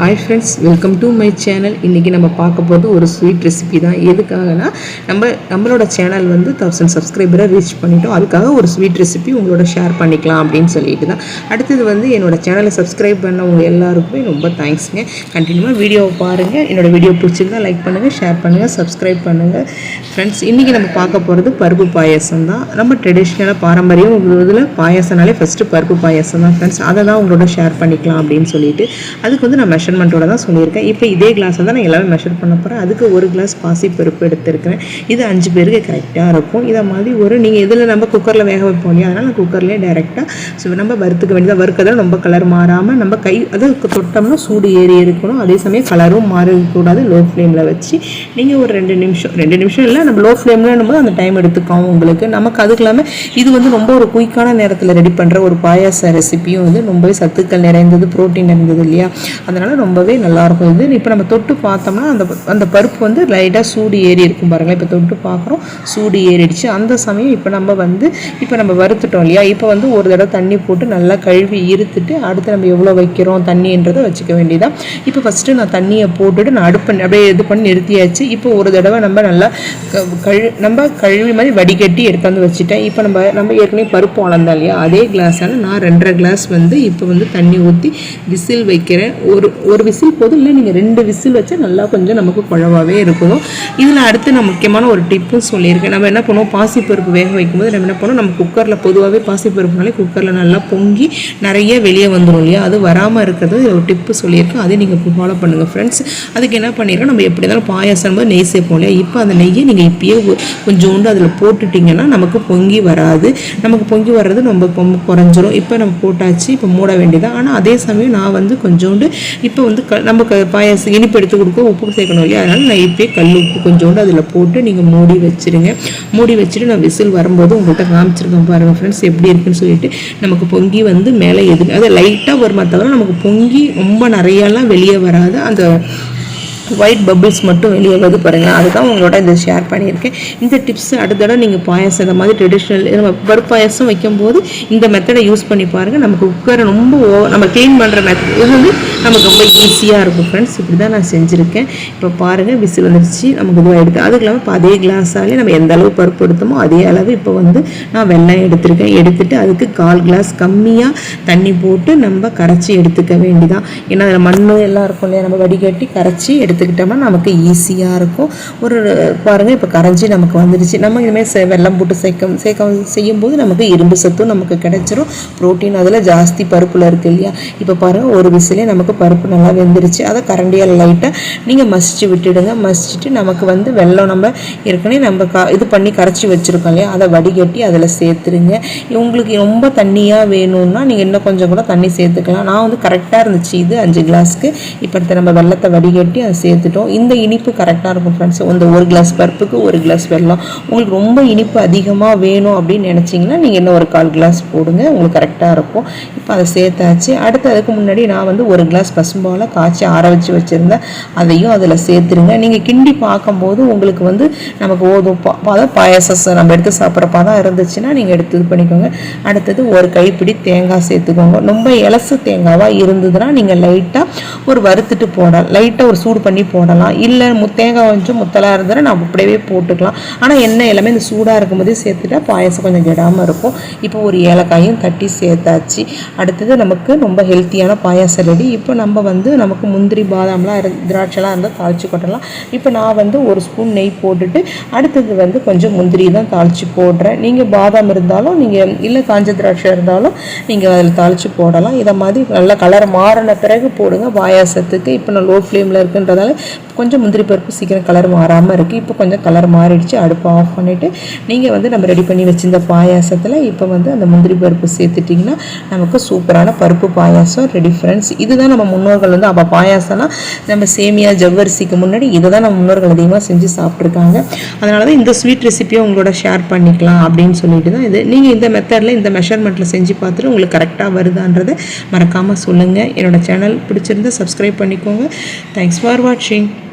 Hi friends welcome to my channel இன்றைக்கி நம்ம பார்க்க போகிறது ஒரு ஸ்வீட் ரெசிபி தான். எதுக்காகனா நம்ம நம்மளோட சேனல் வந்து தௌசண்ட் சப்ஸ்கிரைபரை ரீச் பண்ணிட்டோம். அதுக்காக ஒரு ஸ்வீட் ரெசிபி உங்களோட ஷேர் பண்ணிக்கலாம் அப்படின்னு சொல்லிட்டு தான். அடுத்தது வந்து என்னோட சேனலை சப்ஸ்கிரைப் பண்ணவங்க எல்லாருக்குமே ரொம்ப தேங்க்ஸுங்க கண்டினியூவாக வீடியோவை பாருங்கள் என்னோட வீடியோ பிடிச்சிருந்தா லைக் பண்ணுங்கள் ஷேர் பண்ணுங்கள் சப்ஸ்கிரைப் பண்ணுங்கள் ஃப்ரெண்ட்ஸ் இன்றைக்கி நம்ம பார்க்க போகிறது பருப்பு பாயசம் தான். நம்ம ட்ரெடிஷ்னலாக பாரம்பரியம் இதில் பாயசம்னாலே ஃபஸ்ட்டு பருப்பு பாயசம் தான். ஃப்ரெண்ட்ஸ் அதை தான் உங்களோட ஷேர் பண்ணிக்கலாம் அப்படின்னு சொல்லிட்டு. அதுக்கு வந்து நம்ம மெஷர்மெண்ட்டோட தான் சொல்லியிருக்கேன். இப்போ இதே கிளாஸை தான் நான் எல்லாமே மெஷர் பண்ண போகிறேன் அதுக்கு ஒரு கிளாஸ் பாசி பருப்பு எடுத்துருக்கிறேன். இது அஞ்சு பேருக்கு கரெக்டாக இருக்கும். இதை மாதிரி ஒரு நீங்கள் இதில் நம்ம குக்கரில் வேக வைப்போம் இல்லையா? அதனால் குக்கர்லேயே டேரெக்டாக ஸோ நம்ம வறுத்துக்க வேண்டியதாக வறுக்கதான் ரொம்ப கலர் மாறாமல் நம்ம கை அதை தொட்டோம்னா சூடு ஏறி இருக்கணும். அதே சமயம் கலரும் மாறக்கூடாது. லோ ஃப்ளேமில் வச்சு நீங்கள் ஒரு ரெண்டு நிமிஷம் ரெண்டு நிமிஷம் இல்லை நம்ம லோ ஃப்ளேமில் போது அந்த டைம் எடுத்துக்கோம் உங்களுக்கு. நமக்கு அதுக்கு இல்லாமல் இது வந்து ரொம்ப ஒரு குயிக்கான நேரத்தில் ரெடி பண்ணுற ஒரு பாயாச ரெசிபியும் வந்து ரொம்பவே சத்துக்கள் நிறைந்தது ப்ரோட்டீன் நிறைந்தது இல்லையா? அதனால் ரொம்பவே நல்லாயிருக்கும். இது இப்போ நம்ம தொட்டு பார்த்தோம்னா அந்த அந்த பருப்பு வந்து லைட்டாக சூடு ஏறி இருக்கும் பாருங்களேன். இப்போ தொட்டு பார்க்குறோம் சூடு ஏறிடுச்சு. அந்த சமயம் இப்போ நம்ம வந்து இப்போ நம்ம வறுத்துட்டோம் இல்லையா? இப்போ வந்து ஒரு தடவை தண்ணி போட்டு நல்லா கழுவி இருத்துட்டு அடுத்து நம்ம எவ்வளோ வைக்கிறோம் தண்ணின்றதை வச்சுக்க வேண்டியதான் இப்போ ஃபஸ்ட்டு நான் தண்ணியை போட்டுட்டு நான் அடுப்பு அப்படியே இது பண்ணி நிறுத்தியாச்சு. இப்போ ஒரு தடவை நம்ம நல்லா க- கழு நம்ம கழுவி மாதிரி வடிகட்டி எடுத்தாந்து வச்சுட்டேன். இப்போ நம்ம நம்ம ஏற்கனவே பருப்பு வளர்ந்தோம் இல்லையா? அதே கிளாஸால் நான் ரெண்டரை கிளாஸ் வந்து இப்போ வந்து தண்ணி ஊற்றி விசில் வைக்கிறேன். ஒரு ஒரு விசில் போதும் இல்லை நீங்கள் ரெண்டு விசில் வச்சா நல்லா கொஞ்சம் நமக்கு குழவாகவே இருக்கணும் இதில் அடுத்து நான் முக்கியமான ஒரு டிப்பும் சொல்லியிருக்கேன். நம்ம என்ன பண்ணுவோம்? பாசிப்பருப்பு வேக வைக்கும்போது நம்ம என்ன பண்ணுவோம்? நம்ம குக்கரில் பொதுவாகவே பாசிப்பருப்புனாலே குக்கரில் நல்லா பொங்கி நிறைய வெளியே வந்துடும் இல்லையா? அது வராமல் இருக்கிறது ஒரு டிப்பு சொல்லியிருக்கேன். அதை நீங்கள் ஃபாலோ பண்ணுங்கள் ஃப்ரெண்ட்ஸ் அதுக்கு என்ன பண்ணிடுறோம் நம்ம எப்படி இருந்தாலும் பாயாசம் போது நெய் சேர்ப்போம் இல்லையா? இப்போ அந்த நெய்யை நீங்கள் இப்பயே கொஞ்சோண்டு அதில் போட்டுட்டிங்கன்னா நமக்கு பொங்கி வராது. நமக்கு பொங்கி வர்றது ரொம்ப பொங்க குறைஞ்சிரும். இப்போ நம்ம போட்டாச்சு இப்போ மூட வேண்டியதான் ஆனால் அதே சமயம் நான் வந்து கொஞ்சோண்டு இப்போ வந்து க நம்ம க பாயாசம் இனிப்பு எடுத்து கொடுக்க உப்பு சேர்க்கணும் இல்லையா? அதனால் நான் இப்போயே கல் உப்பு கொஞ்சோண்டு அதில் போட்டு நீங்கள் மூடி வச்சிருங்க. மூடி வச்சுட்டு நான் விசில் வரும்போது உங்கள்கிட்ட காமிச்சிருக்கேன் பாருங்கள் ஃப்ரெண்ட்ஸ் எப்படி இருக்குன்னு சொல்லிட்டு நமக்கு பொங்கி வந்து மேலே எது அது லைட்டாக வருமா தவிர நமக்கு பொங்கி ரொம்ப நிறையெல்லாம் வெளியே வராது. அந்த ஒயிட் பபிள்ஸ் மட்டும் வெளியே வருது பாருங்கள் அதுதான் உங்களோட இந்த ஷேர் பண்ணியிருக்கேன். இந்த டிப்ஸ் அடுத்த தடவை நீங்கள் பாயாசம் இந்த மாதிரி ட்ரெடிஷ்னல் நம்ம பருப்பு பாயாசம் வைக்கும்போது இந்த மெத்தடை யூஸ் பண்ணி பாருங்கள் நமக்கு குக்கரை ரொம்ப ஓ- நம்ம க்ளீன் பண்ணுற மெத்தட் இது வந்து நமக்கு ரொம்ப ஈஸியாக இருக்கும் ஃப்ரெண்ட்ஸ் இப்படி தான் நான் செஞ்சுருக்கேன். இப்போ பாருங்கள் விசில் வந்துருச்சு. நமக்கு இதுவாக எடுத்து அதுக்கு இல்லாமல் இப்போ அதே கிளாஸாலே நம்ம எந்த அளவு பருப்பு எடுத்தோமோ அதே அளவு இப்போ வந்து நான் வெள்ளம் எடுத்திருக்கேன். எடுத்துட்டு அதுக்கு கால் கிளாஸ் கம்மியாக தண்ணி போட்டு நம்ம கரைச்சி எடுத்துக்க வேண்டிதான் ஏன்னா அதில் மண் எல்லாம் இருக்கும் இல்லையா? நம்ம வடிகட்டி கரைச்சி எடுத்து எடுத்துக்கிட்டோம்னா நமக்கு ஈஸியாக இருக்கும். ஒரு பாருங்கள் இப்போ கரைஞ்சி நமக்கு வந்துடுச்சு நம்ம இனிமேல் வெள்ளம் போட்டு சேர்க்க சேர்க்க செய்யும்போது நமக்கு இரும்பு சத்தும் நமக்கு கிடைச்சிரும். ப்ரோட்டீன் அதில் ஜாஸ்தி பருப்பில் இருக்குது இல்லையா? இப்போ பாருங்கள் ஒரு விசிலே நமக்கு பருப்பு நல்லா வெந்துருச்சு. அதை கரண்டியால் லைட்டாக நீங்கள் மசிச்சு விட்டுடுங்க. மசிச்சுட்டு நமக்கு வந்து வெல்லம் நம்ம ஏற்கனவே நம்ம க இது பண்ணி கரைச்சி வச்சுருக்கோம் இல்லையா? அதை வடிகட்டி அதில் சேர்த்துருங்க உங்களுக்கு ரொம்ப தண்ணியாக வேணும்னா நீங்கள் இன்னும் கொஞ்சம் கூட தண்ணி சேர்த்துக்கலாம். நான் வந்து கரெக்டாக இருந்துச்சு இது அஞ்சு கிளாஸ்க்கு இப்போ நம்ம வெள்ளத்தை வடிகட்டி அதை சேர்த்துட்டோம் இந்த இனிப்பு கரெக்டாக இருக்கும் ஃப்ரெண்ட்ஸ் இந்த ஒரு கிளாஸ் பருப்புக்கு ஒரு கிளாஸ் வெள்ளம். உங்களுக்கு ரொம்ப இனிப்பு அதிகமாக வேணும் அப்படின்னு நினச்சிங்கன்னா நீங்கள் இன்னும் ஒரு கால் கிளாஸ் போடுங்க. உங்களுக்கு கரெக்டாக இருக்கும். இப்போ அதை சேர்த்தாச்சு. அடுத்து அதுக்கு முன்னாடி நான் வந்து ஒரு கிளாஸ் பசும்பாலை காய்ச்சி ஆற வச்சு வச்சுருந்தேன். அதையும் அதில் சேர்த்துருங்க. நீங்கள் கிண்டி பார்க்கும்போது உங்களுக்கு வந்து நமக்கு ஓதும் பா- பதம் பாயசம் நம்ம எடுத்து சாப்பிட்ற பதம் இருந்துச்சுன்னா நீங்கள் எடுத்து இது பண்ணிக்கோங்க. அடுத்தது ஒரு கைப்பிடி தேங்காய் சேர்த்துக்கோங்க. ரொம்ப இலசு தேங்காவாக இருந்ததுன்னா நீங்கள் லைட்டாக ஒரு வறுத்துட்டு போடலாம். லைட்டாக ஒரு சூடு பண்ணி போடலாம். இல்லை மு தேங்காய் கொஞ்சம் முத்தலாக இருந்தால் நம்ம அப்படியே போட்டுக்கலாம். ஆனால் எண்ணெய் எல்லாமே இந்த சூடாக இருக்கும்போதே சேர்த்துட்டா பாயசம் கொஞ்சம் கெடாமல் இருக்கும். இப்போ ஒரு ஏலக்காயும் தட்டி சேர்த்தாச்சு. அடுத்தது நமக்கு ரொம்ப ஹெல்த்தியான பாயாசம் ரெடி இப்போ நம்ம வந்து நமக்கு முந்திரி பாதாம்லாம் இரு திராட்சைலாம் இருந்தால் தாளிச்சு கொட்டலாம். இப்போ நான் வந்து ஒரு ஸ்பூன் நெய் போட்டுட்டு அடுத்தது வந்து கொஞ்சம் முந்திரி தான் தாளித்து போடுறேன். நீங்கள் பாதாம் இருந்தாலும் நீங்கள் இல்லை காஞ்ச திராட்சை இருந்தாலும் நீங்கள் அதில் தாளித்து போடலாம். இதை மாதிரி நல்லா கலர் மாறின பிறகு போடுங்க. பாயாசத்துக்கு இப்போ நான் லோ ஃப்ளேமில் இருக்குன்றதால கொஞ்சம் முந்திரி பருப்பு சீக்கிரம் கலர் மாறாமல் இருக்குது இப்போ கொஞ்சம் கலர் மாறிடுச்சு. அடுப்பை ஆஃப் பண்ணிவிட்டு நீங்கள் வந்து நம்ம ரெடி பண்ணி வச்சுருந்த பாயாசத்தில் இப்போ வந்து அந்த முந்திரி பருப்பு சேர்த்துட்டிங்கன்னா நமக்கு சூப்பரான பருப்பு பாயாசம் ரெடி ஃப்ரெண்ட்ஸ் இதுதான் நம்ம முன்னோர்கள் வந்து அப்போ பாயாசம்னா நம்ம சேமியா ஜவ்வரிசிக்கு முன்னாடி இதை தான் நம்ம முன்னோர்கள் அதிகமாக செஞ்சு சாப்பிட்ருக்காங்க அதனால தான் இந்த ஸ்வீட் ரெசிபியை உங்களோட ஷேர் பண்ணிக்கலாம் அப்படின்னு சொல்லிட்டு தான் இது. நீங்கள் இந்த மெத்தடில் இந்த மெஷர்மெண்ட்டில் செஞ்சு பார்த்துட்டு உங்களுக்கு கரெக்டாக வருதான்றதை மறக்காமல் சொல்லுங்கள் என்னோடய சேனல் பிடிச்சிருந்தா சப்ஸ்கிரைப் பண்ணிக்கோங்க. Thanks for watching.